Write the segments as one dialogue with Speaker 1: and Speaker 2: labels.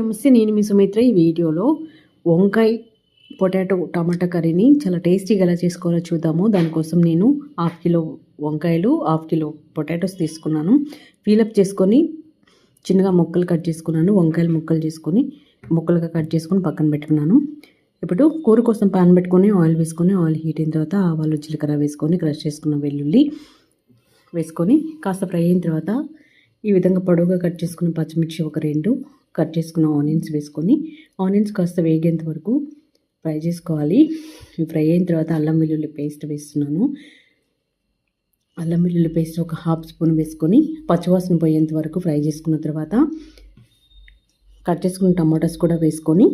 Speaker 1: నమస్తే నేను మీ సుమిత్ర. ఈ వీడియోలో వంకాయ పొటాటో టమాటా కర్రీని చాలా టేస్టీగా ఎలా చేసుకోవాలో చూద్దాము. దానికోసం నేను హాఫ్ కిలో వంకాయలు హాఫ్ కిలో పొటాటోస్ తీసుకున్నాను. ఫీలప్ చేసుకొని చిన్నగా ముక్కలు కట్ చేసుకున్నాను. వంకాయలు ముక్కలు చేసుకొని ముక్కలుగా కట్ చేసుకొని పక్కన పెట్టుకున్నాను. ఇప్పుడు కూర కోసం పాన్ పెట్టుకొని ఆయిల్ వేసుకొని ఆయిల్ హీట్ అయిన తర్వాత ఆవాలు జీలకర్ర వేసుకొని క్రష్ చేసుకున్న వెల్లుల్లి వేసుకొని కాస్త ఫ్రై అయిన తర్వాత ఈ విధంగా పొడవుగా కట్ చేసుకున్న పచ్చిమిర్చి ఒక రెండు కట్ చేసుకున్న ఆనియన్స్ వేసుకొని ఆనియన్స్ కాస్త వేగేంత వరకు ఫ్రై చేసుకోవాలి. ఫ్రై అయిన తర్వాత అల్లం వెల్లుల్లి పేస్ట్ వేస్తున్నాను. అల్లం వెల్లుల్లి పేస్ట్ ఒక హాఫ్ స్పూన్ వేసుకొని పచ్చివాసన పోయేంత వరకు ఫ్రై చేసుకున్న తర్వాత కట్ చేసుకున్న టమాటాస్ కూడా వేసుకొని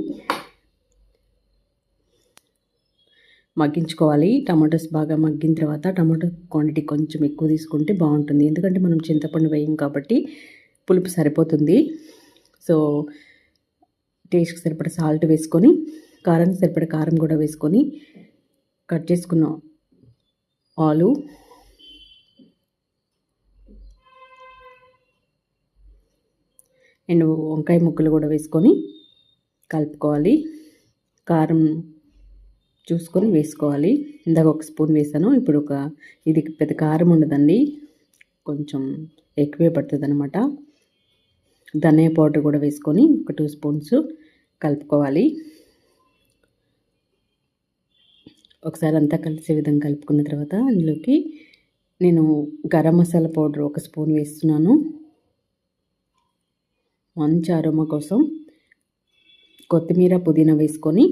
Speaker 1: మగ్గించుకోవాలి. టమాటోస్ బాగా మగ్గిన తర్వాత టమాటో క్వాంటిటీ కొంచెం ఎక్కువ తీసుకుంటే బాగుంటుంది. ఎందుకంటే మనం చింతపండు వేయం కాబట్టి పులుపు సరిపోతుంది. సో టేస్ట్కి సరిపడ సాల్ట్ వేసుకొని కారానికి సరిపడ కారం కూడా వేసుకొని కట్ చేసుకున్న ఆలు అండ్ వంకాయ ముక్కలు కూడా వేసుకొని కలుపుకోవాలి. కారం చూసుకొని వేసుకోవాలి. ఇందాక ఒక స్పూన్ వేసాను ఇప్పుడు ఒక ఇది పెద్ద కారం ఉండదండి కొంచెం ఎక్కువే పడుతుంది అనమాట ధనియా పౌడర్ కూడా వేసుకొని ఒక టూ స్పూన్స్ కలుపుకోవాలి. ఒకసారి అంతా కలిసే విధంగా కలుపుకున్న తర్వాత అందులోకి నేను గరం మసాలా పౌడర్ ఒక స్పూన్ వేస్తున్నాను. మంచి అరోమా కోసం కొత్తిమీర పుదీనా వేసుకొని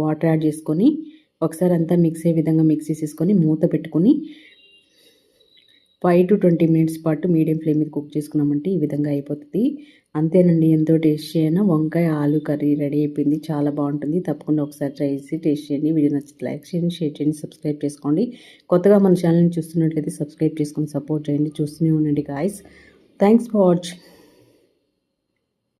Speaker 1: వాటర్ యాడ్ చేసుకొని ఒకసారి అంతా మిక్స్ అయ్యే విధంగా మిక్స్ చేసేసుకొని మూత పెట్టుకొని ఫైవ్ టు ట్వంటీ మినిట్స్ పాటు మీడియం ఫ్లేమ్ మీద కుక్ చేసుకున్నామంటే ఈ విధంగా అయిపోతుంది. అంతేనండి ఎంతో టేస్ట్ చేయన వంకాయ ఆలు కర్రీ రెడీ అయిపోయింది. చాలా బాగుంటుంది. తప్పకుండా ఒకసారి ట్రై చేసి టేస్ట్ చేయండి. వీడియో నచ్చితే లైక్ చేయండి షేర్ చేయండి సబ్స్క్రైబ్ చేసుకోండి. కొత్తగా మన ఛానల్ని చూస్తున్నట్లయితే సబ్స్క్రైబ్ చేసుకొని సపోర్ట్ చేయండి. చూస్తూనే ఉండండి గాయస్ థ్యాంక్స్ ఫర్ వాచింగ్